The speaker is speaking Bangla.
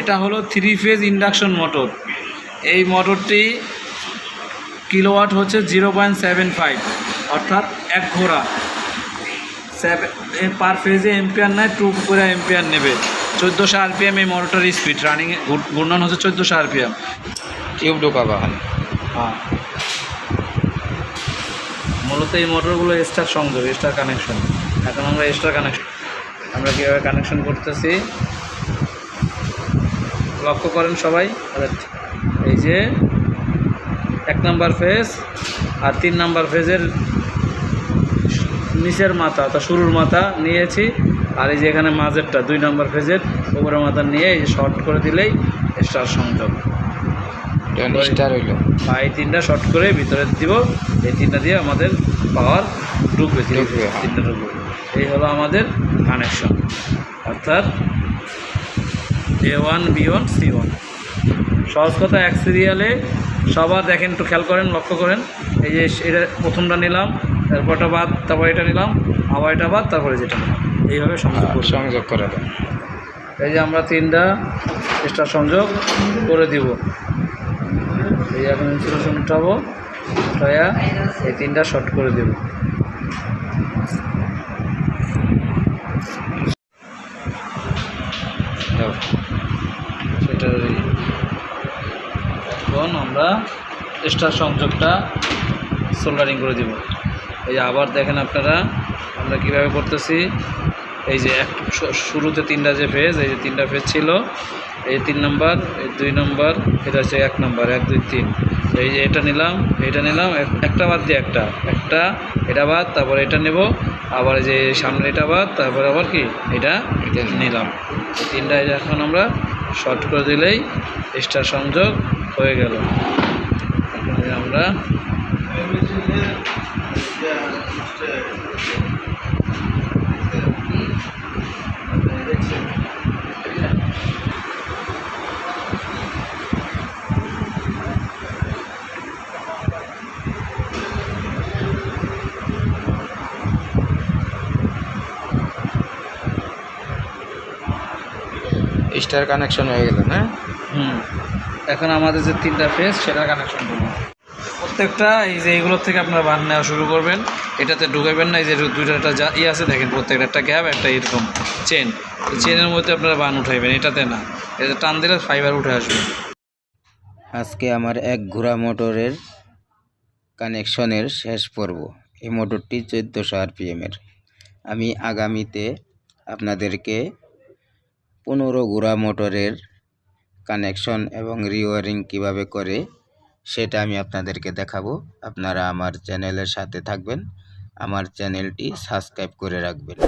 এটা হলো থ্রি ফেজ ইন্ডাকশন মোটর এই মোটরটি কিলোওয়াট হচ্ছে জিরো পয়েন্ট সেভেন ফাইভ অর্থাৎ এক ঘোড়া। সেভেন পার ফেজে এম্পিয়ার নেয় টু করে এম্পিয়ার নেবে। চোদ্দোশো আরপিএম এই মোটরটার স্পিড রানিং ঘূর্ণন হচ্ছে চোদ্দোশো আরপিএম টিউব ঢোকাবো হ্যাঁ। মূলত এই মোটরগুলো স্টার সংযোগ স্টার কানেকশন এখন আমরা স্টার কানেকশন আমরা কীভাবে কানেকশন করতেছি? লক্ষ্য করেন সবাই। এই যে এক নাম্বার ফেজ আর তিন নাম্বার ফেজের নিচের মাথা অর্থাৎ শুরুর মাথা নিয়েছি। আর এই যে এখানে মাঝেরটা দুই নাম্বার ফেজের উপরের মাথা নিয়ে এই যে শর্ট করে দিলেই স্টার সংযোগ। এই তিনটা শর্ট করে ভিতরে দিব এই তিনটা দিয়ে আমাদের পাওয়ার ঢুকবে, হ্যাঁ। তিনটা ঢুকবে। এই হলো আমাদের কানেকশন অর্থাৎ A one B one C one সহজ কথা এক সিরিয়ালে সবার দেখেন একটু খেয়াল করেন লক্ষ্য করেন। এই যে এটা প্রথমটা নিলাম তারপরটা বাদ তারপর এটা নিলাম আবার এটা বাদ তারপরে যেটা নিলাম। এইভাবে সংযোগ সংযোগ করে দেন। এই যে আমরা তিনটা স্টার সংযোগ করে দিব। এই এখন ইনসুলেশন উঠাবো উঠাইয়া এই তিনটা শর্ট করে দেব। সেটা এখন আমরা স্টার সংযোগটা সোল্ডারিং করে দিব। এই আবার দেখেন আপনারা, আমরা কীভাবে করতেছি? এই যে এক শুরুতে তিনটা যে ফেজ এই যে তিনটা ফেজ ছিল, এই তিন নাম্বার এই দুই নম্বর এটা হচ্ছে এক নাম্বার এক, দুই, তিন। এই যে এটা নিলাম এটা নিলাম, এক- একটা বাদ দিয়ে একটা একটা, এটা বাদ, তারপর এটা নেব, আবার যে সামনে এটা বাদ, তারপর আবার কি? এটা নিলাম। তিনটা এখন আমরা শর্ট করে দিলেই স্টার সংযোগ হয়ে গেল। আমরা স্টার কানেকশন হয়ে গেল না? হুম। এখন আমাদের যে তিনটা ফেজ সেটা কানেকশন করব। প্রত্যেকটা এই যে এইগুলোর থেকে আপনারা বান নেওয়া শুরু করবেন। এটাতে ঢুকাবেন না এই যে দুইটা একটা যা ই আছে দেখেন প্রত্যেকটা একটা গ্যাপ একটা এরকম চেন চেনের মধ্যে আপনারা বান উঠাইবেন এটাতে না। এটাতে টান দিলে ফাইবার উঠে আসবে। আজকে আমার এক ঘোড়া মোটরের কানেকশনের শেষ পর্ব। এই মোটরটি চোদ্দোশো আরপিএমের আমি আগামীতে আপনাদেরকে পনেরো গুড়া মোটরের কানেকশন এবং রিওয়ারিং কীভাবে করে, সেটা আমি আপনাদেরকে দেখাবো। আপনারা আমার চ্যানেলের সাথে থাকবেন। আমার চ্যানেলটি সাবস্ক্রাইব করে রাখবেন।